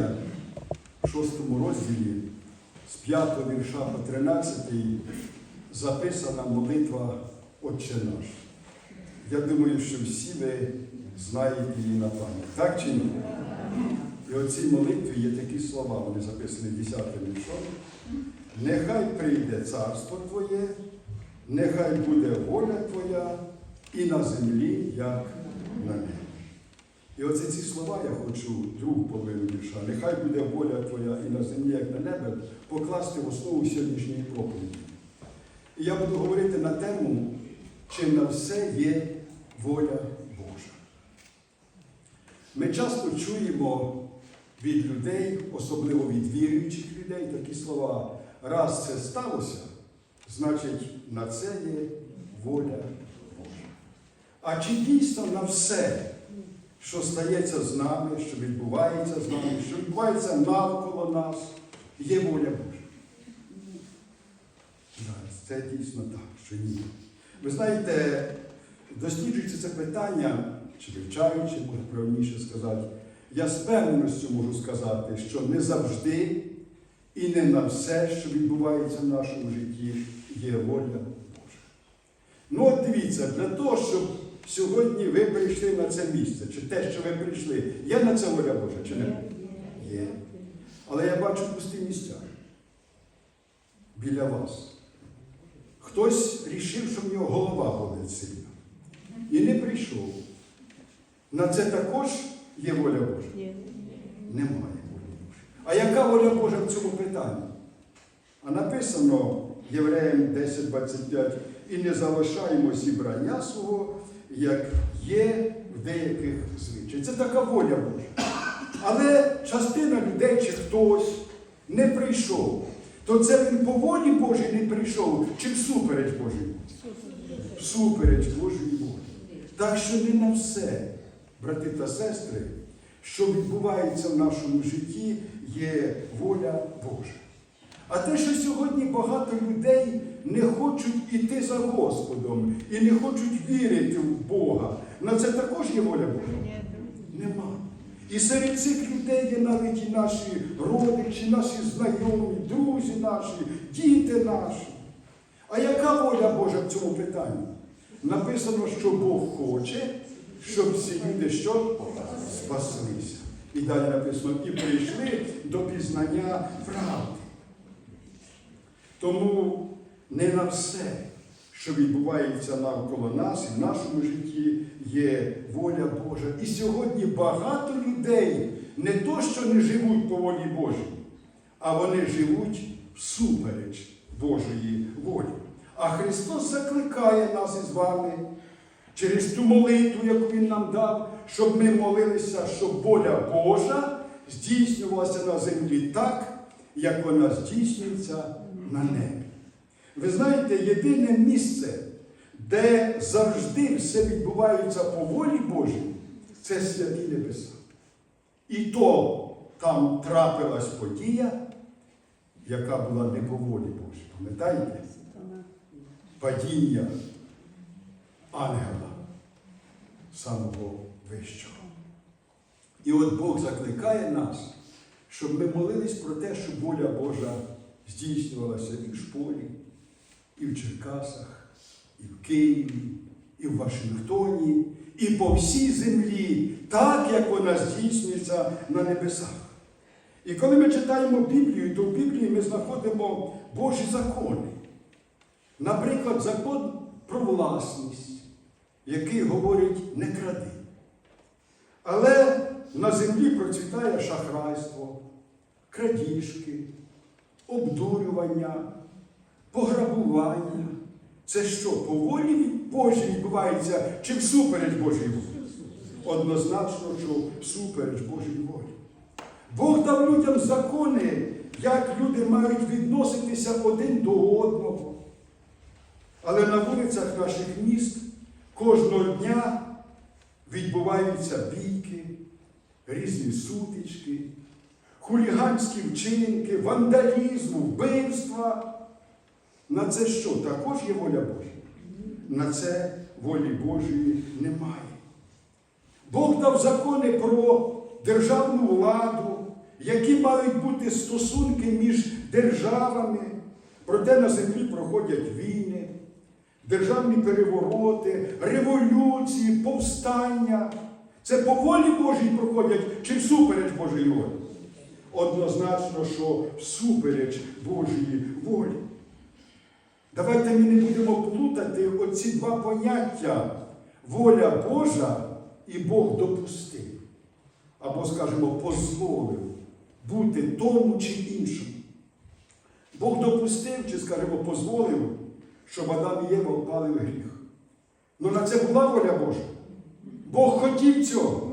В шостому розділі з 5 вірша по 13 записана молитва Отче наш. Я думаю, що всі ви знаєте її на пам'ять. Так чи ні? І у цій молитві є такі слова, вони записані 10 віршом. Нехай прийде царство Твоє, нехай буде воля Твоя і на землі, як на небі. І оце ці слова я хочу другу половину вірша. Нехай буде воля Твоя і на землі, як на небі, покласти в основу сьогоднішньої проповіді. І я буду говорити на тему, чи на все є воля Божа. Ми часто чуємо від людей, особливо від віруючих людей, такі слова. Раз це сталося, значить на це є воля Божа. А чи дійсно на все, що стається з нами, що відбувається з нами, що відбувається навколо нас, є воля Божа? Це дійсно так, що ні. Ви знаєте, досліджуючи це питання, чи вивчаючи, може правильніше сказати, я з певністю можу сказати, що не завжди і не на все, що відбувається в нашому житті, є воля Божа. Ну от дивіться, для того, щоб сьогодні ви прийшли на це місце, чи те, що ви прийшли, є на це воля Божа, чи не? Є. Але я бачу пусті місця біля вас. Хтось рішив, що в нього голова болить сильно. І не прийшов. На це також є воля Божа? Немає волі Божої. А яка воля Божа в цьому питанні? А написано Євреям 10.25 і не залишаємо зібрання свого, як є в деяких звичаях. Це така воля Божа. Але частина людей чи хтось не прийшов. То це він по волі Божій не прийшов, чи всупереч Божій? Всупереч Божої волі. Так що не на все, брати та сестри, що відбувається в нашому житті, є воля Божа. А те, що сьогодні багато людей не хочуть іти за Господом і не хочуть вірити в Бога, на це також є воля Божа? Нема. І серед цих людей є навіть і наші родичі, наші знайомі, друзі наші, діти наші. А яка воля Божа в цьому питанні? Написано, що Бог хоче, щоб всі люди що? Спаслися. І далі написано, і прийшли до пізнання правди. Тому не на все, що відбувається навколо нас і в нашому житті, є воля Божа. І сьогодні багато людей не то, що не живуть по волі Божій, а вони живуть всупереч Божої волі. А Христос закликає нас із вами через ту молитву, яку Він нам дав, щоб ми молилися, щоб воля Божа здійснювалася на землі так, як вона здійснюється на небі. Ви знаєте, єдине місце, де завжди все відбувається по волі Божій, це святі небеса. І то там трапилась подія, яка була не по волі Божій. Пам'ятаєте? Падіння ангела самого вищого. І от Бог закликає нас, щоб ми молились про те, щоб воля Божа здійснювалася і в шполі, і в Черкасах, і в Києві, і в Вашингтоні, і по всій землі, так як вона здійснюється на небесах. І коли ми читаємо Біблію, то в Біблії ми знаходимо Божі закони. Наприклад, закон про власність, який говорить не кради. Але на землі процвітає шахрайство, крадіжки, обдурювання, пограбування. Це що, по волі Божій відбувається чи всупереч Божій волі? Однозначно, що всупереч Божій волі. Бог дав людям закони, як люди мають відноситися один до одного. Але на вулицях наших міст кожного дня відбуваються бійки, різні сутички, хуліганські вчинки, вандалізм, вбивства. На це що? Також є воля Божа? На це волі Божої немає. Бог дав закони про державну владу, які мають бути стосунки між державами, проте на землі проходять війни, державні перевороти, революції, повстання. Це по волі Божій проходять чи всупереч Божої волі? Однозначно, що всупереч Божої волі. Давайте ми не будемо плутати оці два поняття воля Божа і Бог допустив. Або, скажімо, дозволив бути тому чи іншому. Бог допустив, чи, скажімо, дозволив, щоб Адам і Єва впали в гріх. Ну на це була воля Божа. Бог хотів цього.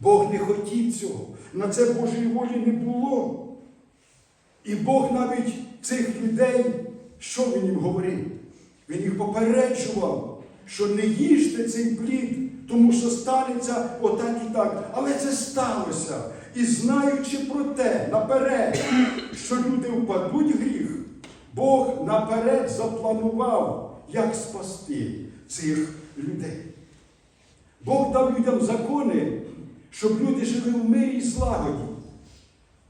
Бог не хотів цього. На це Божої волі не було. І Бог навіть цих людей, що він їм говорив? Він їх попереджував, що не їжте цей плід, тому що станеться отак і так. Але це сталося. І знаючи про те наперед, що люди впадуть в гріх, Бог наперед запланував, як спасти цих людей. Бог дав людям закони, щоб люди жили в мирі і злагоді.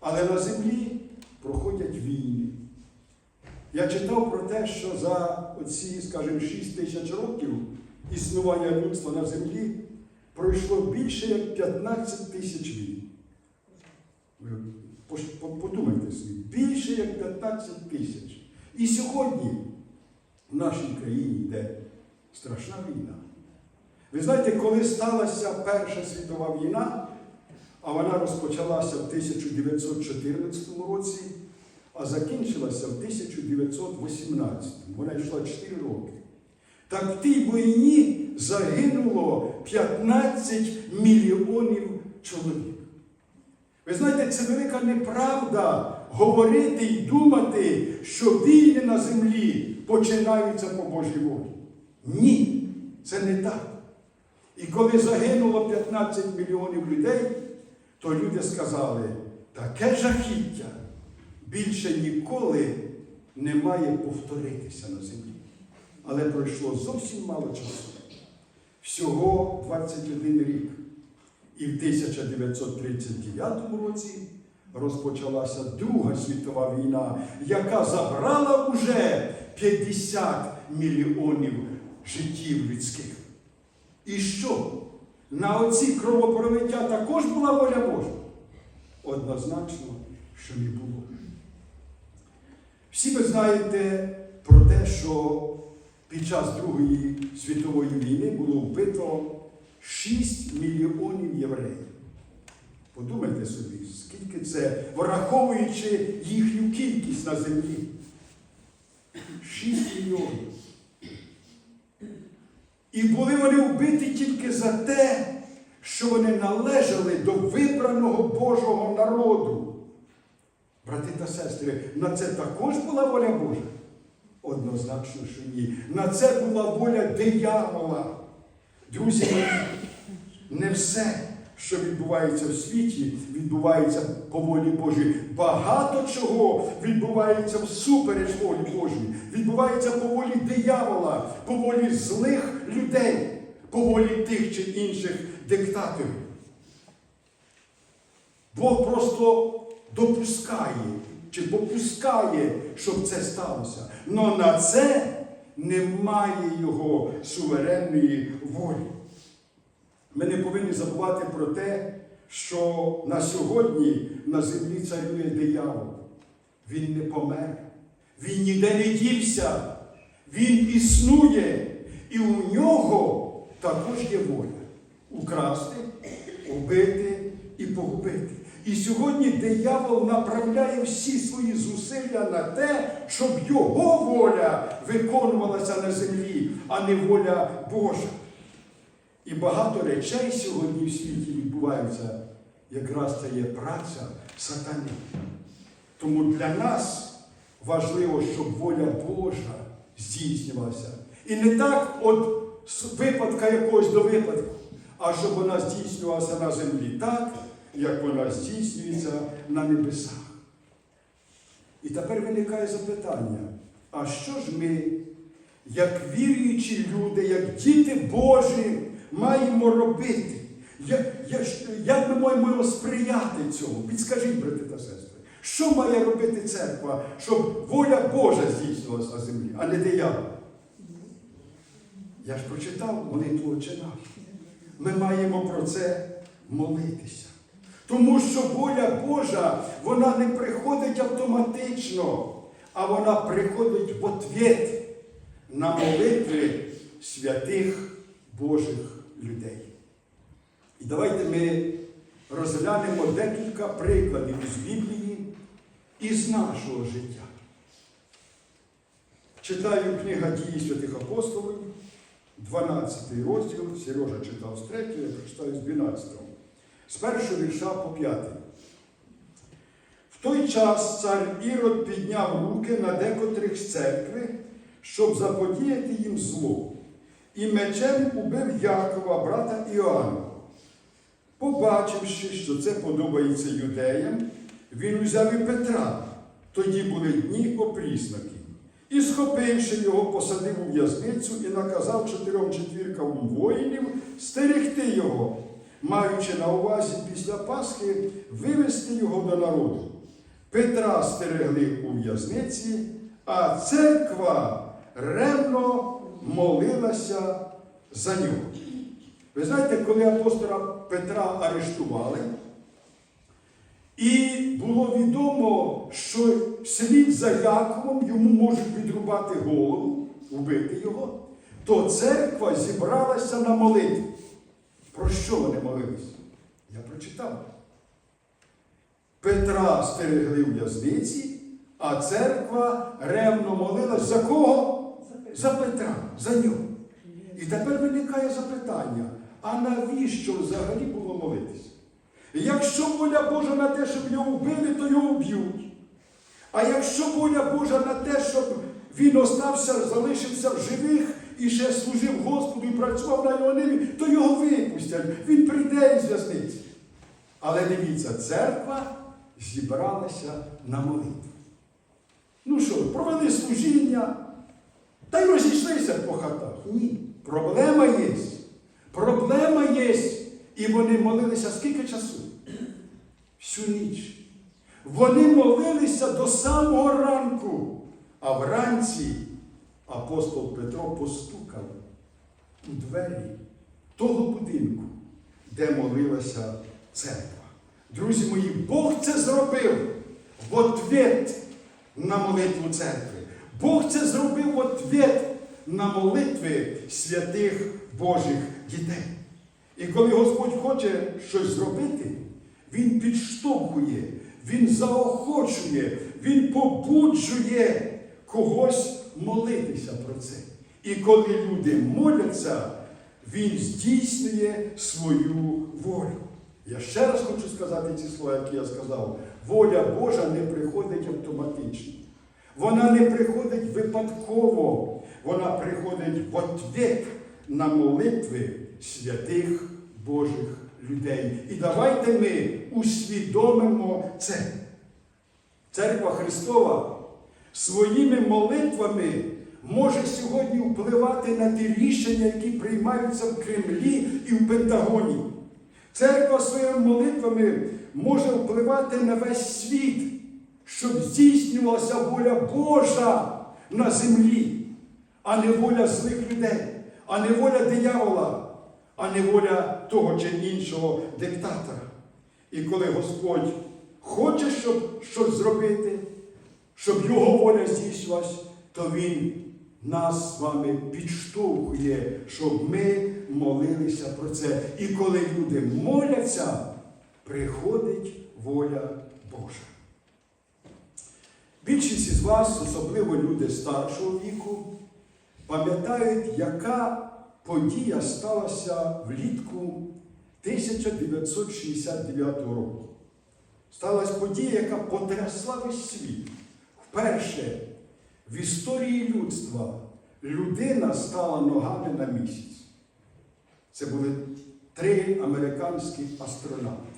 Але на землі проходять війни. Я читав про те, що за оці, скажімо, 6 тисяч років існування людства на землі пройшло більше як 15 тисяч війн. Подумайте собі, більше як 15 тисяч. І сьогодні в нашій країні йде страшна війна. Ви знаєте, коли сталася Перша світова війна, а вона розпочалася в 1914 році, а закінчилася в 1918. Вона йшла 4 роки. Так в тій війні загинуло 15 мільйонів чоловік. Ви знаєте, це велика неправда говорити і думати, що війни на землі починаються по Божій волі. Ні, це не так. І коли загинуло 15 мільйонів людей, то люди сказали, таке жахіття більше ніколи не має повторитися на землі. Але пройшло зовсім мало часу. Всього 21 рік. І в 1939 році розпочалася Друга світова війна, яка забрала вже 50 мільйонів життів людських. І що? На оці кровопролиття також була воля Божа? Однозначно, що не було. Всі ви знаєте про те, що під час Другої світової війни було вбито 6 мільйонів євреїв. Подумайте собі, скільки це, враховуючи їхню кількість на землі. 6 мільйонів. І були вони вбиті тільки за те, що вони належали до вибраного Божого народу. Брати та сестри, на це також була воля Божа? Однозначно, що ні. На це була воля диявола. Друзі, не все, що відбувається в світі, відбувається по волі Божій. Багато чого відбувається всупереч волі Божій. Відбувається по волі диявола, по волі злих людей, по волі тих чи інших диктаторів. Бог просто допускає чи допускає, щоб це сталося. Но на це немає його суверенної волі. Ми не повинні забувати про те, що на сьогодні на землі царює диявол. Він не помер, він ніде не дівся, він існує, і у нього також є воля украсти, убити і погубити. І сьогодні диявол направляє всі свої зусилля на те, щоб його воля виконувалася на землі, а не воля Божа. І багато речей сьогодні в світі відбуваються, якраз це є праця сатани. Тому для нас важливо, щоб воля Божа здійснювалася. І не так от з випадка якогось до випадку, а щоб вона здійснювалася на землі так, як вона здійснюється на небесах. І тепер виникає запитання: а що ж ми, як віруючі люди, як діти Божі, маємо робити? Як ми маємо сприяти цьому? Підскажіть, брати та сестри, що має робити церква, щоб воля Божа здійснилась на землі, а не диявол? Я ж прочитав молитву Отче наш. Ми маємо про це молитися. Тому що воля Божа, вона не приходить автоматично, а вона приходить в ответ на молитви святих Божих людей. І давайте ми розглянемо декілька прикладів з Біблії і з нашого життя. Читаю книга дії святих апостолів, 12 розділ, Сережа читав з 3, я прочитаю з 12. З першого вірша по 5. В той час цар Ірод підняв руки на декотрих з церкви, щоб заподіяти їм зло, і мечем убив Якова, брата Іоанна. Побачивши, що це подобається юдеям, він узяв і Петра, тоді були дні опрісноки, і, схопивши його, посадив у в'язницю і наказав чотирьом четвіркам воїнів стерегти його, маючи на увазі після Пасхи вивести його до народу. Петра стерегли у в'язниці, а церква ревно молилася за нього. Ви знаєте, коли апостола Петра арештували, і було відомо, що вслід за Яковом йому можуть відрубати голову, вбити його, то церква зібралася на молитву. Про що вони молилися? Я прочитав. Петра стерегли в в'язниці, а церква ревно молилась за кого? За Петра, за нього. І тепер виникає запитання: а навіщо взагалі було молитися? Якщо воля Божа на те, щоб його вбили, то його вб'ють. А якщо воля Божа на те, щоб він остався, залишився в живих і ще служив Господу і працював на його ниві, то його випустять. Він прийде із в'язниці. Але дивіться, церква зібралася на молитву. Ну що, провели служіння, та й розійшлися по хатах. Ні. Проблема є. Проблема є. І вони молилися скільки часу? Всю ніч. Вони молилися до самого ранку. А вранці апостол Петро постукав у двері того будинку, де молилася церква. Друзі мої, Бог це зробив в ответ на молитву церкви. Бог це зробив ответ на молитви святих Божих дітей. І коли Господь хоче щось зробити, Він підштовхує, Він заохочує, Він побуджує когось молитися про це. І коли люди моляться, Він здійснює свою волю. Я ще раз хочу сказати ці слова, які я сказав. Воля Божа не приходить автоматично. Вона не приходить випадково, вона приходить в ответ на молитви святих Божих людей. І давайте ми усвідомимо це. Церква Христова своїми молитвами може сьогодні впливати на ті рішення, які приймаються в Кремлі і в Пентагоні. Церква своїми молитвами може впливати на весь світ, щоб здійснювалася воля Божа на землі, а не воля злих людей, а не воля диявола, а не воля того чи іншого диктатора. І коли Господь хоче, щоб щось зробити, щоб його воля здійснювалась, то Він нас з вами підштовхує, щоб ми молилися про це. І коли люди моляться, приходить воля Божа. Більшість із вас, особливо люди старшого віку, пам'ятають, яка подія сталася влітку 1969 року. Сталася подія, яка потрясла весь світ. Вперше в історії людства людина стала ногами на місяць. Це були три американські астронавти.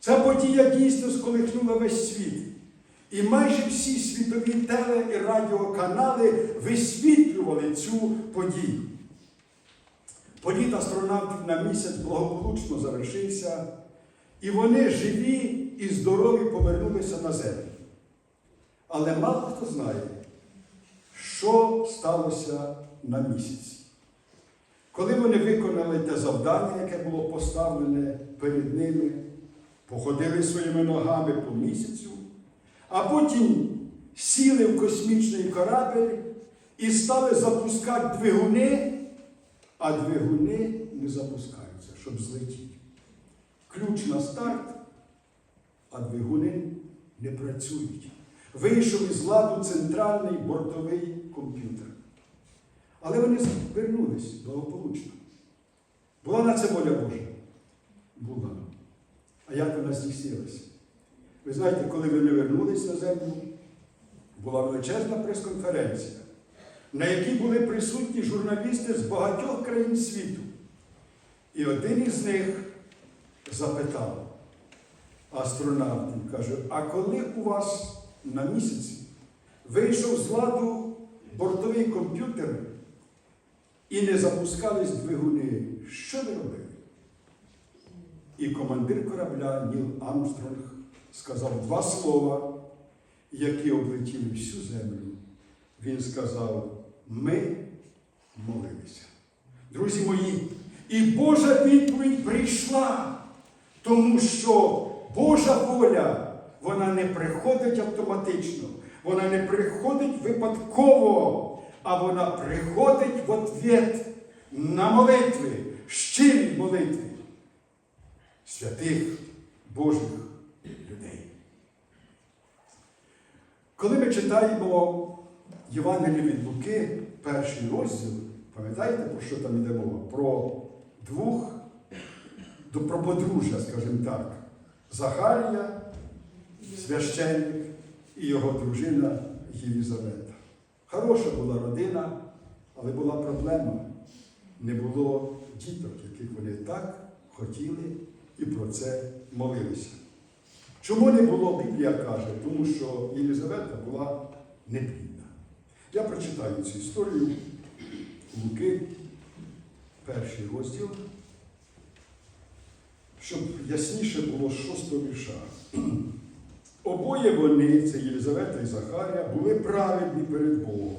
Ця подія дійсно сколихнула весь світ. І майже всі світові теле і радіоканали висвітлювали цю подію. Політ астронавтів на місяць благополучно завершився, і вони живі і здорові повернулися на землю. Але мало хто знає, що сталося на місяці. Коли вони виконали те завдання, яке було поставлене перед ними, походили своїми ногами по місяцю, а потім сіли в космічний корабель і стали запускати двигуни, а двигуни не запускаються, щоб злетіти. Ключ на старт, а двигуни не працюють. Вийшов із ладу центральний бортовий комп'ютер. Але вони вернулись благополучно. Була на це воля Божа? Була. А як вона здійснилася? Ви знаєте, коли вони вернулись на землю, була величезна прес-конференція, на якій були присутні журналісти з багатьох країн світу. І один із них запитав астронавтів, каже, а коли у вас на місяці вийшов з ладу бортовий комп'ютер і не запускались двигуни, що ви робили? І командир корабля Ніл Армстронг сказав два слова, які облетіли всю землю. Він сказав: ми молилися. Друзі мої, і Божа відповідь прийшла, тому що Божа воля, вона не приходить автоматично, вона не приходить випадково, а вона приходить в ответ на молитви, щирі молитви святих Божих людей. Коли ми читаємо Євангеліє від Луки, перший розділ, пам'ятаєте, про що там йде мова? Про двох, про подружжя, скажімо так, Захарія, священник і його дружина Єлізавета. Хороша була родина, але була проблема. Не було діток, яких вони так хотіли і про це молилися. Чому не було, Біблія каже, тому що Єлізавета була неплідна. Я прочитаю цю історію Луки, перший розділ, щоб ясніше було шостого вірша. Обоє вони, це Єлізавета і Захарія, були праведні перед Богом,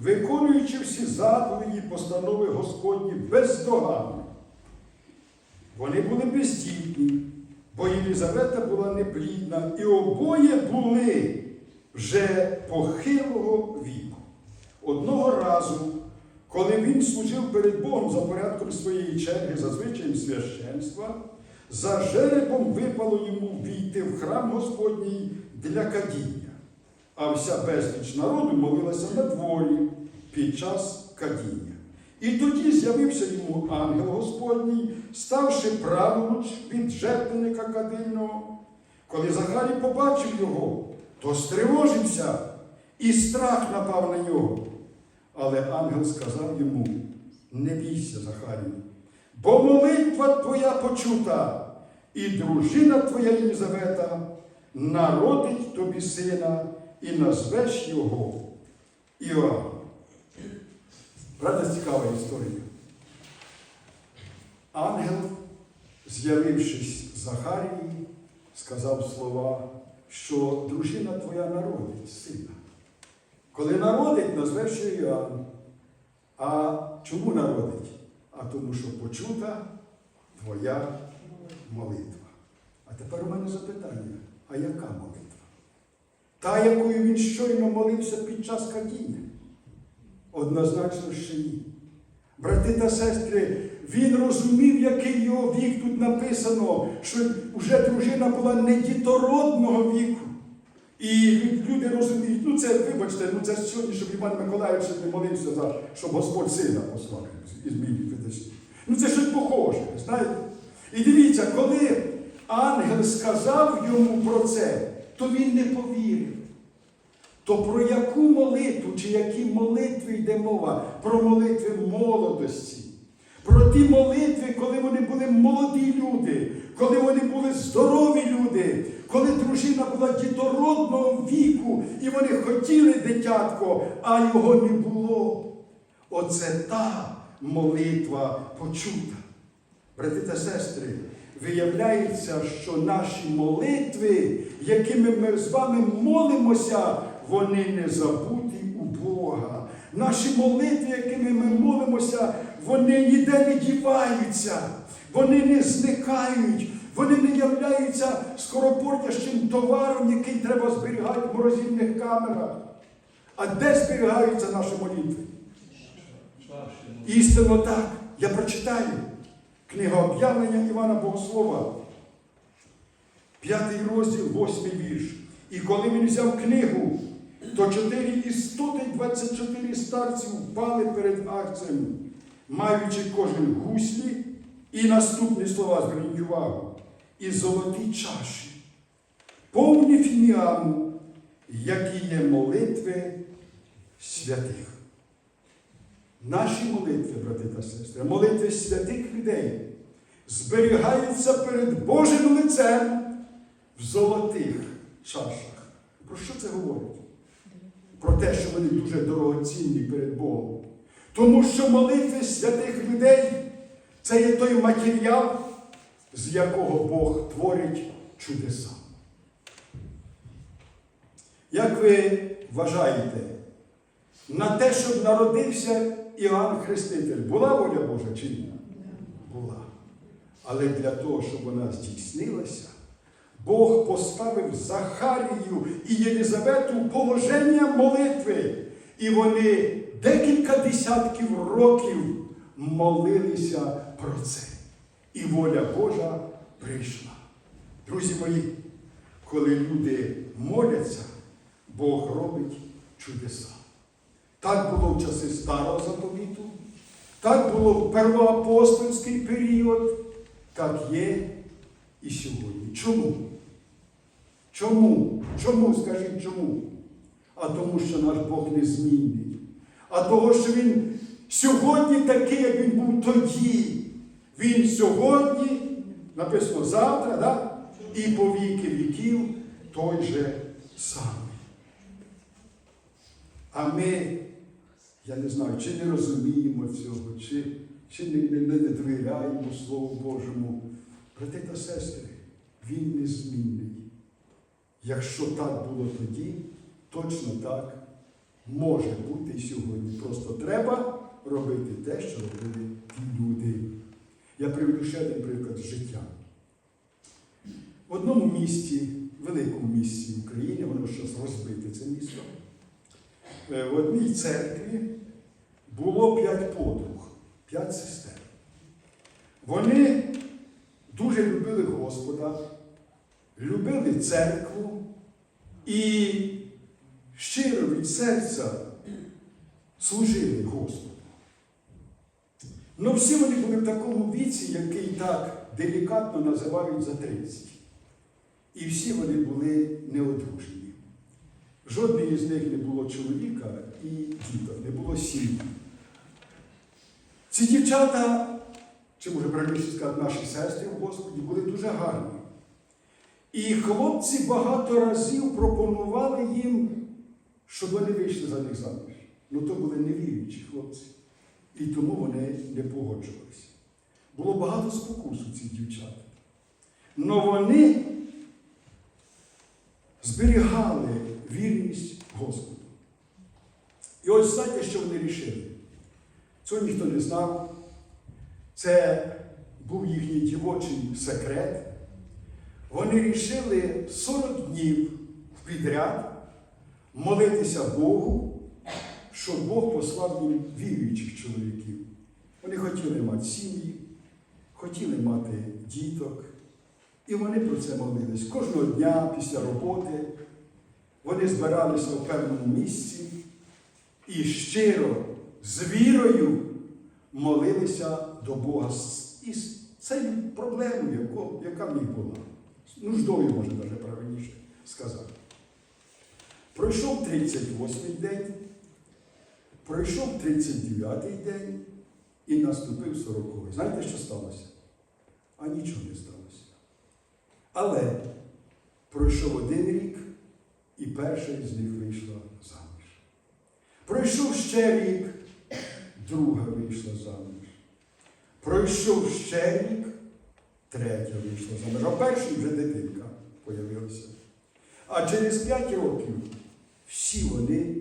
виконуючи всі заповіді і постанови Господні бездоганно. Вони були бездітні, бо Єлізавета була неплідна, і обоє були вже похилого віку. Одного разу, коли він служив перед Богом за порядком своєї черги, за священства, за жеребом випало йому війти в храм Господній для кадіння, а вся безліч народу молилася на дворі під час кадіння. І тоді з'явився йому ангел Господній, ставши праворуч від жертвенника кадильного. Коли Захарій побачив його, то стривожився, і страх напав на нього. Але ангел сказав йому: не бійся, Захарій, бо молитва твоя почута, і дружина твоя Єлізавета народить тобі сина і назвеш його Іоанн. Правда, цікава історія. Ангел, з'явившись Захарії, сказав слова, що дружина твоя народить сина. Коли народить, назвеш Іоанн. А чому народить? А тому, що почута твоя молитва. А тепер у мене запитання: а яка молитва? Та, якою він щойно молився під час кадіння? Однозначно, що ні. Брати та сестри, він розумів, який його вік тут написано, що вже дружина була не дітородного віку. І люди розуміють, ну це, вибачте, ну це сьогодні, щоб Іван Миколаївич не молився, за, щоб Господь сина послав із мій. Ну це щось похоже, знаєте? І дивіться, коли ангел сказав йому про це, то він не повірив. То про яку молитву чи які молитви йде мова? Про молитви молодості. Про ті молитви, коли вони були молоді люди, коли вони були здорові люди, коли дружина була дітородного віку, і вони хотіли дитятко, а його не було. Оце та молитва почута. Брати та сестри, виявляється, що наші молитви, якими ми з вами молимося, вони не забуті у Бога. Наші молитви, якими ми молимося, вони ніде не діваються, вони не зникають, вони не являються скоропортящим товаром, який треба зберігати в морозильних камерах. А де зберігаються наші молитви? Істинно так. Я прочитаю. Книга об'явлення Івана Богослова, п'ятий розділ, восьмий вірш. І коли він взяв книгу, то чотири істоти, 24 старці впали перед акціями, маючи кожен гуслі, і наступні слова, зверніть увагу, і золоті чаші, повні фіміаму, які є молитви святих. Наші молитви, брати та сестри, молитви святих людей зберігаються перед Божим лицем в золотих чашах. Про що це говорить? Про те, що вони дуже дорогоцінні перед Богом. Тому що молитви святих людей це є той матеріал, з якого Бог творить чудеса. Як ви вважаєте, на те, щоб народився Іоанн Хреститель, була воля Божа чи ні? Була. Але для того, щоб вона здійснилася, Бог поставив Захарію і Єлізавету положення молитви. І вони декілька десятків років молилися про це. І воля Божа прийшла. Друзі мої, коли люди моляться, Бог робить чудеса. Так було в часи старого заповіту, так було в первоапостольський період, так є і сьогодні. Чому? Чому? Чому? Скажіть чому? А тому, що наш Бог незмінний. А того, що Він сьогодні такий, як він був тоді. Він сьогодні, написано завтра, да? і по віки віків той же самий. А ми, я не знаю, чи не розуміємо цього, чи, чи не, не, не довіряємо Слову Божому. Брати та сестри, він незмінний. Якщо так було тоді, точно так може бути і сьогодні. Просто треба робити те, що робили ті люди. Я приведу ще один приклад життя. В одному місті, великому місті України, воно щось розбите, це місто. Е, В одній церкві було п'ять подруг, п'ять сестер. Вони дуже любили Господа, любили церкву і щиро від серця служили Господу. Ну всі вони були в такому віці, який так делікатно називають за 30. І всі вони були неодружені. Жодної з них не було чоловіка і діток, не було сім'ї. Ці дівчата, чи може правильніше сказати, наші сестри в Господі, були дуже гарні. І хлопці багато разів пропонували їм, щоб вони вийшли за них заміж. Ну то були невіруючі хлопці. І тому вони не погоджувалися. Було багато спокус у цих дівчат. Но вони зберігали вірність Господу. І ось знаєте, що вони рішили? Цього ніхто не знав. Це був їхній дівочий секрет. Вони рішили 40 днів підряд молитися Богу, щоб Бог послав їм віруючих чоловіків. Вони хотіли мати сім'ї, хотіли мати діток. І вони про це молились. Кожного дня після роботи вони збиралися у певному місці і щиро, з вірою молилися до Бога із цією проблемою, яка в них була. Нуждою, може, навіть правильніше сказати. Пройшов 38-й день, пройшов 39-й день і наступив 40-й. Знаєте, що сталося? А нічого не сталося. Але пройшов один рік, і перша з них вийшла заміж. Пройшов ще рік, друга вийшла заміж. Пройшов ще рік, третя вийшла заміж. А перший вже дитинка появилася. А через п'ять років всі вони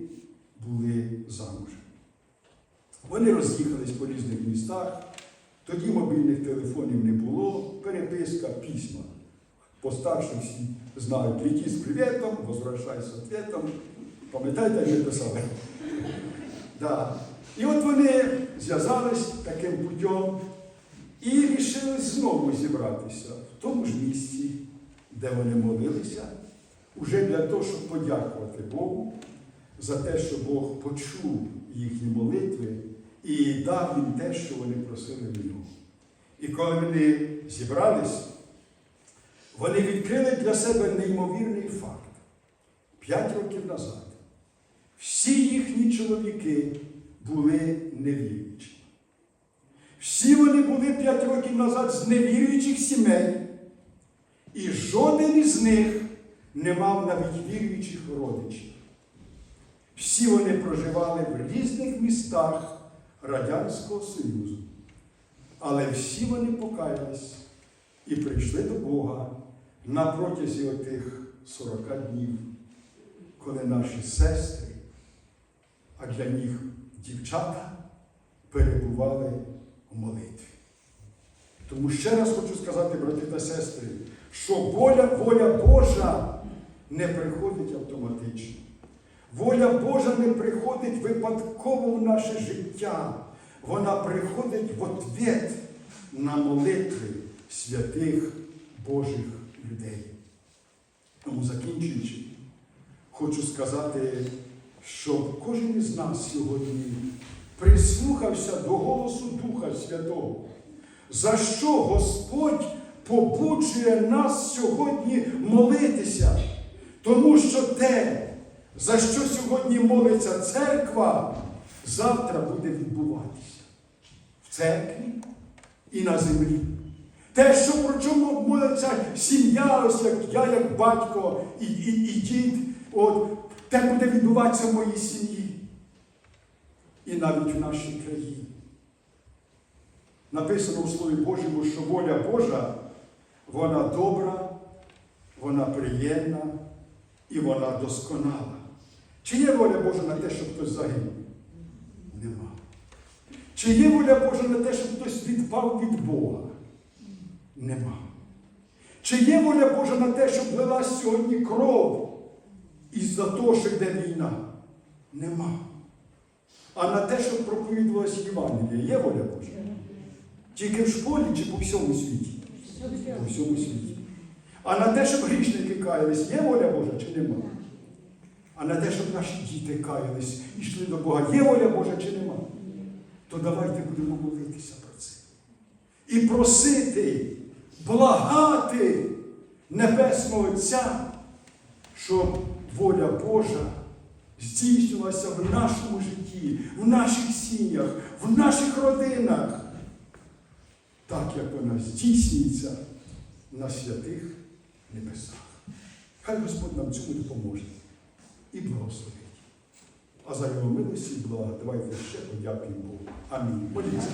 були замужем. Вони роз'їхались по різних містах, тоді мобільних телефонів не було, переписка, письма. Постарші всі знають, лети з привітом, возвращайся з ответом. Пам'ятаєте, як ми писали? Да. І от вони зв'язались таким путем і вирішили знову зібратися в тому ж місці, де вони молилися, уже для того, щоб подякувати Богу за те, що Бог почув їхні молитви і дав їм те, що вони просили в нього. І коли вони зібрались, вони відкрили для себе неймовірний факт. П'ять років назад всі їхні чоловіки були невіруючі. Всі вони були п'ять років назад з невіруючих сімей, і жоден із них не мав навіть віруючих родичів. Всі вони проживали в різних містах Радянського Союзу. Але всі вони покаялись і прийшли до Бога на протязі отих 40 днів, коли наші сестри, а для них дівчата перебували у молитві. Тому ще раз хочу сказати, брати та сестри, що воля, воля Божа не приходить автоматично. Воля Божа не приходить випадково в наше життя. Вона приходить в ответ на молитви святих Божих людей. Тому закінчуючи, хочу сказати, щоб кожен із нас сьогодні прислухався до голосу Святого, за що Господь побуджує нас сьогодні молитися, тому що те, за що сьогодні молиться церква, завтра буде відбуватися в церкві і на землі. Те, що про чому молиться сім'я, ось як я, як батько і, і, і дід, от, те буде відбуватися в моїй сім'ї. І навіть в нашій країні. Написано у Слові Божому, що воля Божа, вона добра, вона приємна і вона досконала. Чи є воля Божа на те, щоб хтось загинув? Нема. Чи є воля Божа на те, щоб хтось відпав від Бога? Нема. Чи є воля Божа на те, щоб лилась сьогодні кров із-за того, що йде війна? Нема. А на те, щоб проповідувалась Євангелія, є воля Божа? Тільки в школі чи по всьому світі? По всьому світі. А на те, щоб грішники каялись, є воля Божа чи нема? А на те, щоб наші діти каялись і йшли до Бога, є воля Божа чи нема? То давайте будемо молитися про це. І просити, благати Небесного Отця, щоб воля Божа здійснювалася в нашому житті, в наших сім'ях, в наших родинах, так як вона здійснюється на святих небесах. Хай Господь нам цьому допоможе і благословить. А за його милості і блага давайте ще подякуємо Богу. Амінь. Моліться.